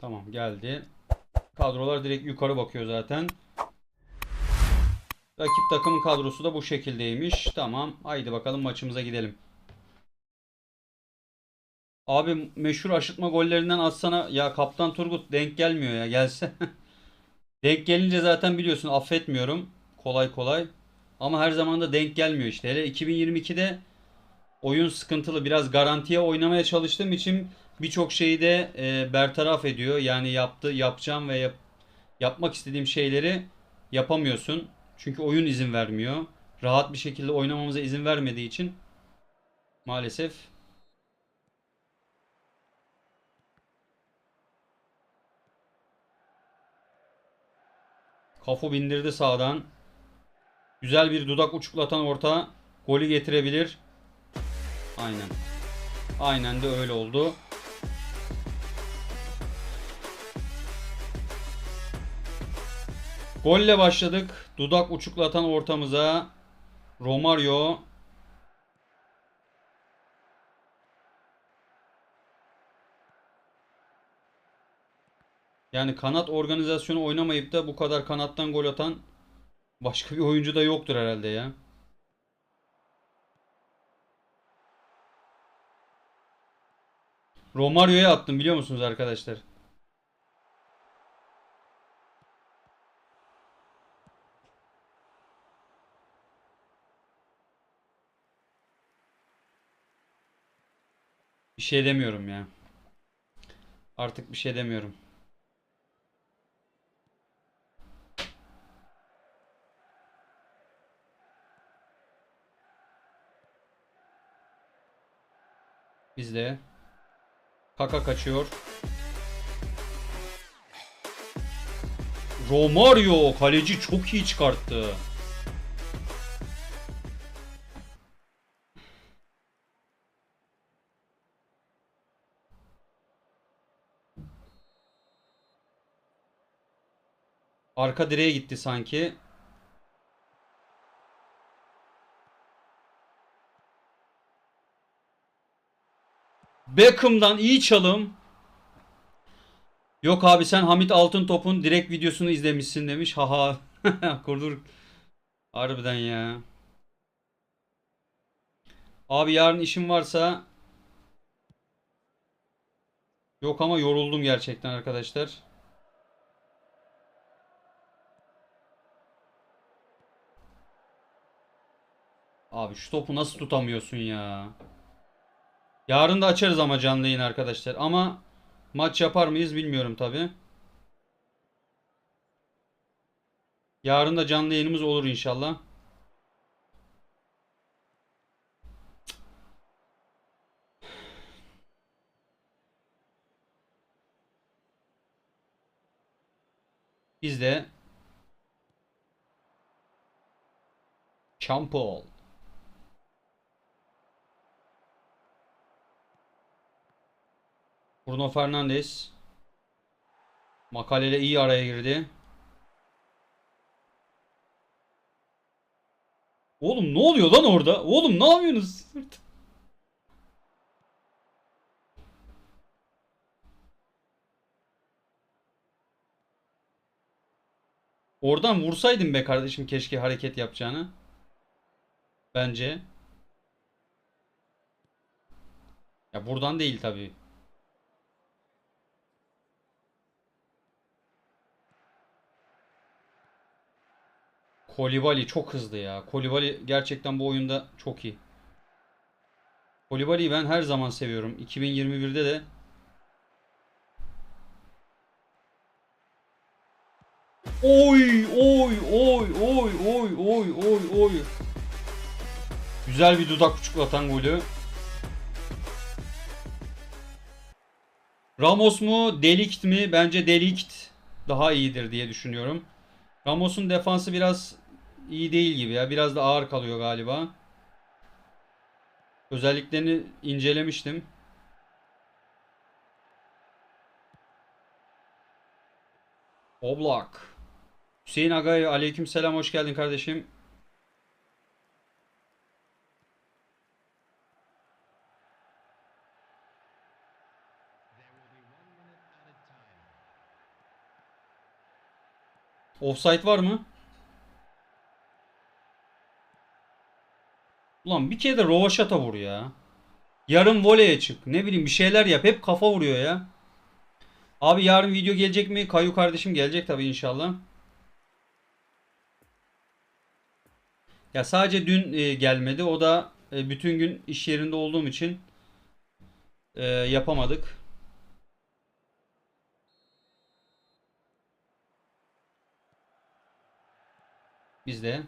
Tamam geldi. Kadrolar direkt yukarı bakıyor zaten. Rakip takımın kadrosu da bu şekildeymiş. Tamam. Haydi bakalım maçımıza gidelim. Abi meşhur aşırtma gollerinden atsana. Ya Kaptan Turgut denk gelmiyor ya. Gelse. denk gelince zaten biliyorsun affetmiyorum. Kolay kolay. Ama her zaman da denk gelmiyor işte. Hele 2022'de oyun sıkıntılı. Biraz garantiye oynamaya çalıştığım için birçok şeyi de e, bertaraf ediyor. Yani yaptı, yapacağım ve yap- yapmak istediğim şeyleri yapamıyorsun. Çünkü oyun izin vermiyor. Rahat bir şekilde oynamamıza izin vermediği için maalesef Kafu bindirdi sağdan. Güzel bir dudak uçuklatan orta golü getirebilir. Aynen. Aynen de öyle oldu. Golle başladık. Dudak uçuklatan ortamıza Romario Yani kanat organizasyonu oynamayıp da bu kadar kanattan gol atan başka bir oyuncu da yoktur herhalde ya. Romario'ya attım biliyor musunuz arkadaşlar? Bir şey demiyorum ya. Artık bir şey demiyorum. Bizde. Kaka kaçıyor. Romario kaleci çok iyi çıkarttı. Arka direğe gitti sanki. Beckham'dan iyi çalım. Yok abi sen Hamit Altıntop'un direkt videosunu izlemişsin demiş. Haha. Kurdur. Harbiden ya. Abi yarın işim varsa Yok ama yoruldum gerçekten arkadaşlar. Abi şu topu nasıl tutamıyorsun ya? Yarın da açarız ama canlı yayın arkadaşlar. Ama maç yapar mıyız bilmiyorum tabi. Yarın da canlı yayınımız olur inşallah. Biz de Champol. Bruno Fernandes. Makaleyle iyi araya girdi. Oğlum ne oluyor lan orada? Oğlum ne yapıyorsunuz? Oradan vursaydın be kardeşim keşke hareket yapacağını. Bence. Ya buradan değil tabii. Kolibali çok hızlı ya. Kolibali gerçekten bu oyunda çok iyi. Kolibali'yi ben her zaman seviyorum. 2021'de de Oy oy oy oy oy oy oy oy. Güzel bir dudak uçuklatan golü. Ramos mu Delikt mi? Bence Delikt daha iyidir diye düşünüyorum. Ramos'un defansı biraz iyi değil gibi ya. Biraz da ağır kalıyor galiba. Özelliklerini incelemiştim. Oblak. Hüseyin Agay aleyküm selam hoş geldin kardeşim. Offside var mı? Ulan bir kere de rovaşata vur ya. Yarın voleye çık. Ne bileyim bir şeyler yap. Hep kafa vuruyor ya. Abi yarın video gelecek mi? Kayu kardeşim gelecek tabii inşallah. Ya sadece dün e, gelmedi. O da e, bütün gün iş yerinde olduğum için e, yapamadık. Biz de.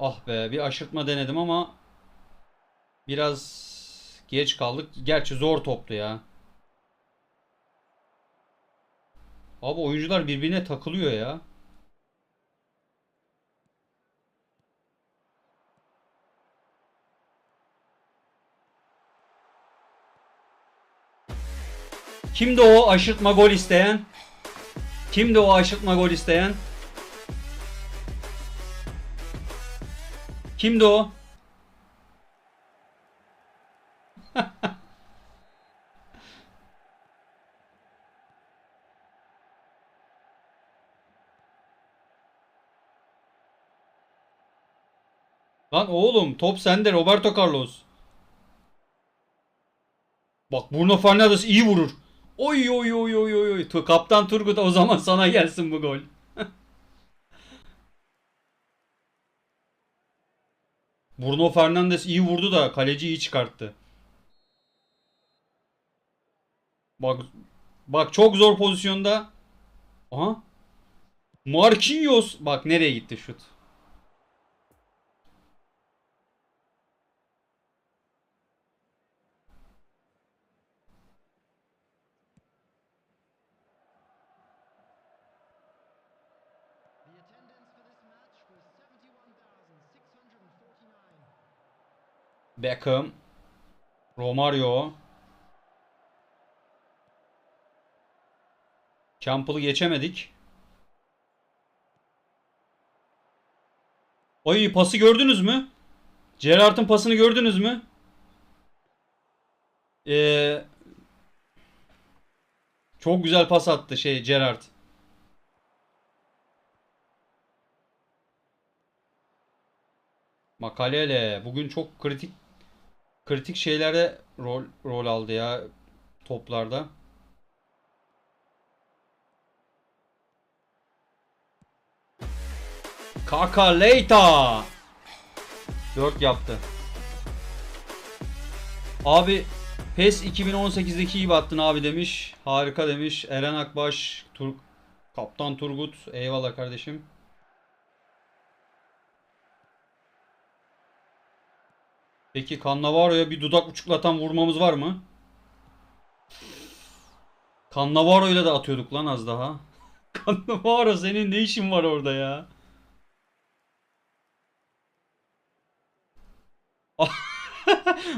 Ah be bir aşırtma denedim ama biraz geç kaldık. Gerçi zor toptu ya. Abi oyuncular birbirine takılıyor ya. Kimdi o aşırtma gol isteyen? Kimdi o aşırtma gol isteyen? Kimdi o? Lan oğlum top sende Roberto Carlos. Bak Bruno Fernandes iyi vurur. Oy oy oy oy oy Kaptan Turgut o zaman sana gelsin bu gol. Bruno Fernandes iyi vurdu da kaleci iyi çıkarttı. Bak bak çok zor pozisyonda. Aha. Marquinhos bak nereye gitti şut. Beckham. Romario. Campbell'ı geçemedik. Ay pası gördünüz mü? Gerrard'ın pasını gördünüz mü? Ee, çok güzel pas attı şey Gerrard. Makalele bugün çok kritik kritik şeylerde rol rol aldı ya toplarda. Kakaleyta 4 yaptı. Abi PES 2018'deki iyi battın abi demiş. Harika demiş. Eren Akbaş, Turk, Kaptan Turgut. Eyvallah kardeşim. Peki Cannavaro'ya bir dudak uçuklatan vurmamız var mı? Cannavaro'yla da atıyorduk lan az daha. Cannavaro senin ne işin var orada ya?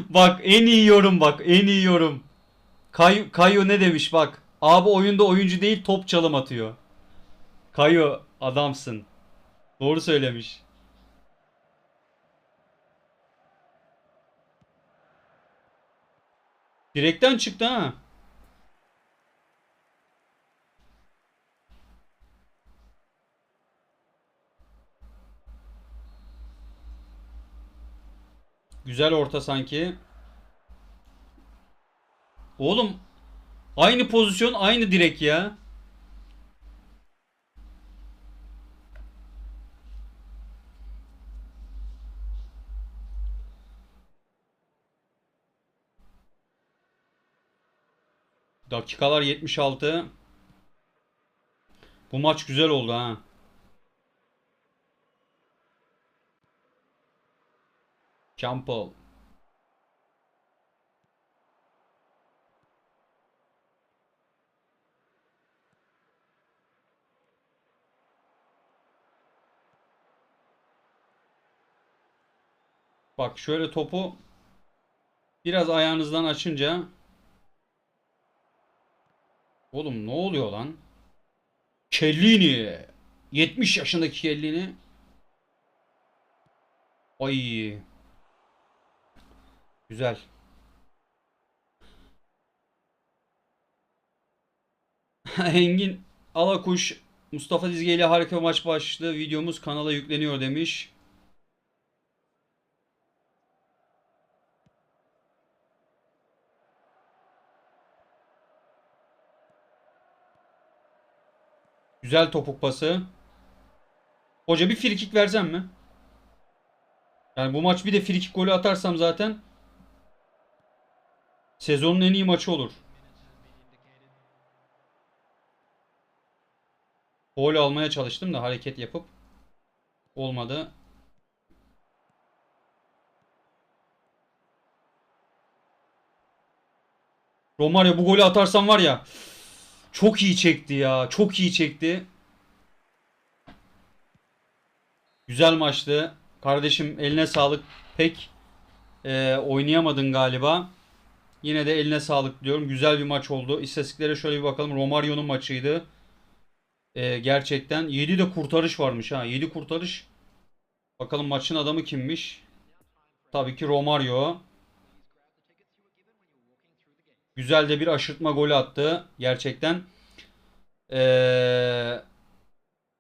bak en iyi yorum bak en iyi yorum. Kayu, Kayu ne demiş bak. Abi oyunda oyuncu değil top çalım atıyor. Kayu adamsın. Doğru söylemiş. Direkten çıktı ha. Güzel orta sanki. Oğlum aynı pozisyon aynı direk ya. Dakikalar 76. Bu maç güzel oldu ha. Campbell. Bak şöyle topu biraz ayağınızdan açınca Oğlum ne oluyor lan? Kellini. 70 yaşındaki Kellini. Ay. Güzel. Engin Alakuş Mustafa Dizge ile harika maç başlığı videomuz kanala yükleniyor demiş. Güzel topuk pası. Hoca bir frikik versem mi? Yani bu maç bir de frikik golü atarsam zaten sezonun en iyi maçı olur. Gol almaya çalıştım da hareket yapıp olmadı. Romario bu golü atarsam var ya çok iyi çekti ya. Çok iyi çekti. Güzel maçtı. Kardeşim eline sağlık. Pek e, oynayamadın galiba. Yine de eline sağlık diyorum. Güzel bir maç oldu. İstatistiklere şöyle bir bakalım. Romario'nun maçıydı. E, gerçekten 7 de kurtarış varmış ha. 7 kurtarış. Bakalım maçın adamı kimmiş? Tabii ki Romario. Güzel de bir aşırtma golü attı. Gerçekten. Ee,